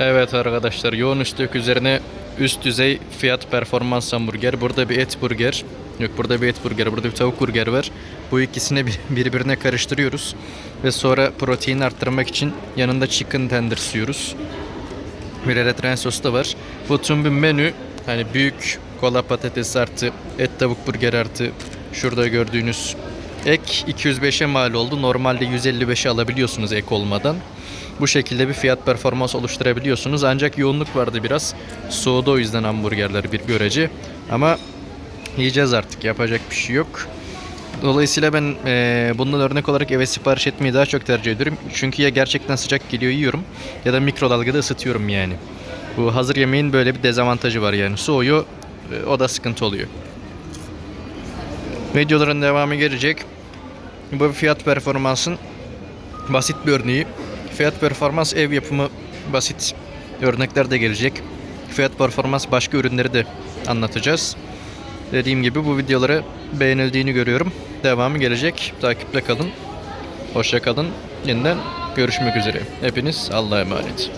Evet arkadaşlar yoğun üstlük üzerine üst düzey fiyat performans hamburger. Burada bir et burger. Yok burada bir et burger, burada bir tavuk burger var. Bu ikisini bir- birbirine karıştırıyoruz. Ve sonra protein arttırmak için yanında chicken tenders yiyoruz. Bir eritrean sos da var. Bu tüm bir menü. Hani büyük kola patates artı et tavuk burger artı şurada gördüğünüz ek 205'e mal oldu. Normalde 155'e alabiliyorsunuz ek olmadan. Bu şekilde bir fiyat performans oluşturabiliyorsunuz. Ancak yoğunluk vardı biraz. Soğudu o yüzden hamburgerler bir görece. Ama yiyeceğiz artık. Yapacak bir şey yok. Dolayısıyla ben eee bundan örnek olarak eve sipariş etmeyi daha çok tercih ediyorum. Çünkü ya gerçekten sıcak geliyor yiyorum ya da mikrodalgada ısıtıyorum yani. Bu hazır yemeğin böyle bir dezavantajı var yani. Soğuyor e, o da sıkıntı oluyor. Videoların devamı gelecek. Bu fiyat performansın basit bir örneği. Fiyat performans ev yapımı basit örnekler de gelecek. Fiyat performans başka ürünleri de anlatacağız. Dediğim gibi bu videolara beğenildiğini görüyorum. Devamı gelecek. Takipte kalın. Hoşça kalın. Yeniden görüşmek üzere. Hepiniz Allah'a emanet.